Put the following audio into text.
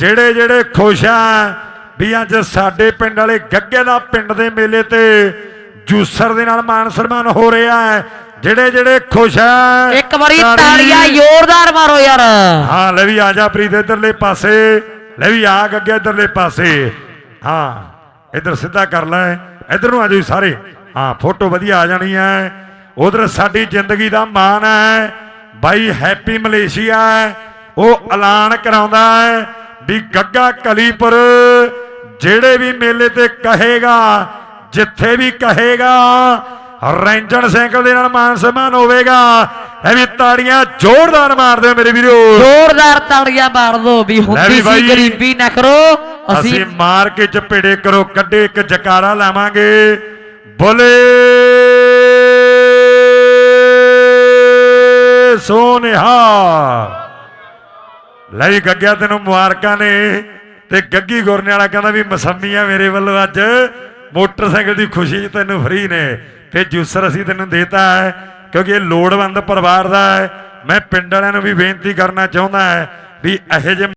ਜਿਹੜੇ ਜਿਹੜੇ ਖੁਸ਼ ਆ ਵੀ ਅੱਜ ਸਾਡੇ ਪਿੰਡ ਵਾਲੇ ਗੱਗੇ ਦਾ ਪਿੰਡ ਦੇ ਮੇਲੇ ਤੇ ਜੂਸਰ ਦੇ ਨਾਲ ਮਾਨ ਸਨਮਾਨ ਹੋ ਰਿਹਾ ਹੈ। ਜਿਹੜੇ ਜਿਹੜੇ ਖੁਸ਼ ਆ ਇੱਕ ਵਾਰੀ ਤਾੜੀਆਂ ਜ਼ੋਰਦਾਰ ਮਾਰੋ ਯਾਰ। ਹਾਂ ਲੈ ਵੀ ਆ ਜਾ ਪ੍ਰੀਤ ਇਧਰਲੇ ਪਾਸੇ। ਲੈ ਵੀ ਆ ਗੱਗੇ ਇਧਰਲੇ ਪਾਸੇ। ਹਾਂ ਇਧਰ ਸਿੱਧਾ ਕਰ ਲੈ। ਇਧਰ ਨੂੰ ਆ ਜਾਓ ਸਾਰੇ। ਹਾਂ ਫੋਟੋ ਵਧੀਆ ਆ ਜਾਣੀ ਹੈ। ਉਧਰ ਸਾਡੀ ਜ਼ਿੰਦਗੀ ਦਾ ਮਾਣ ਹੈ। ਬਾਈ ਹੈਪੀ ਮਲੇਸ਼ੀਆ ਹੈ। ਉਹ ਐਲਾਨ ਕਰਾਉਂਦਾ ਹੈ। ਵੀ ਗੱਗਾ ਕਲੀਪੁਰ ਜਿਹੜੇ ਵੀ ਮੇਲੇ ਤੇ ਕਹੇਗਾ ਜਿੱਥੇ ਵੀ ਕਹੇਗਾ ਰੈਂਜਣ ਸਾਈਕਲ ਦੇ ਨਾਲ ਮਾਨ ਸਨਮਾਨ ਹੋਵੇਗਾ। ਇਹ ਵੀ ਤਾੜੀਆਂ ਜ਼ੋਰਦਾਰ ਮਾਰ ਦਿਓ ਮੇਰੇ ਵੀਰੋ। ਜ਼ੋਰਦਾਰ ਤਾੜੀਆਂ ਮਾਰ ਦੋ ਵੀ ਹੁੰਦੀ ਸੀ ਗਰੀਬੀ ਨਾ ਕਰੋ। ਅਸੀਂ ਅਸੀਂ ਮਾਰ ਕੇ ਚਪੇੜੇ ਕਰੋ ਕੱਢੇ ਇੱਕ ਜਕਾਰਾ ਲਾਵਾਂਗੇ। ਬੋਲੇ ਸੋਨਿਹਾ। ਲੈ ਵੀ ਗੱਗਿਆ ਤੈਨੂੰ ਮੁਬਾਰਕਾਂ ਨੇ। ਤੇ ਗੱਗੀ ਗੁਰਨੇ ਵਾਲਾ ਕਹਿੰਦਾ ਵੀ ਮਸੰਮੀ ਮੇਰੇ ਵੱਲੋਂ ਅੱਜ ਮੋਟਰਸਾਈਕਲ ਦੀ ਖੁਸ਼ੀ ਤੈਨੂੰ ਫ੍ਰੀ ਨੇ ਤੇ ਜੂਸਰ ਅਸੀਂ ਤੈਨੂੰ ਦੇਤਾ ਹੈ, ਕਿਉਂਕਿ ਇਹ ਲੋੜਵੰਦ ਪਰਿਵਾਰ ਦਾ ਹੈ। ਮੈਂ ਪਿੰਡ ਵਾਲਿਆਂ ਨੂੰ ਵੀ ਬੇਨਤੀ ਕਰਨਾ ਚਾਹੁੰਦਾ ਹੈ ਵੀ ਇਹੋ ਜਿਹੇ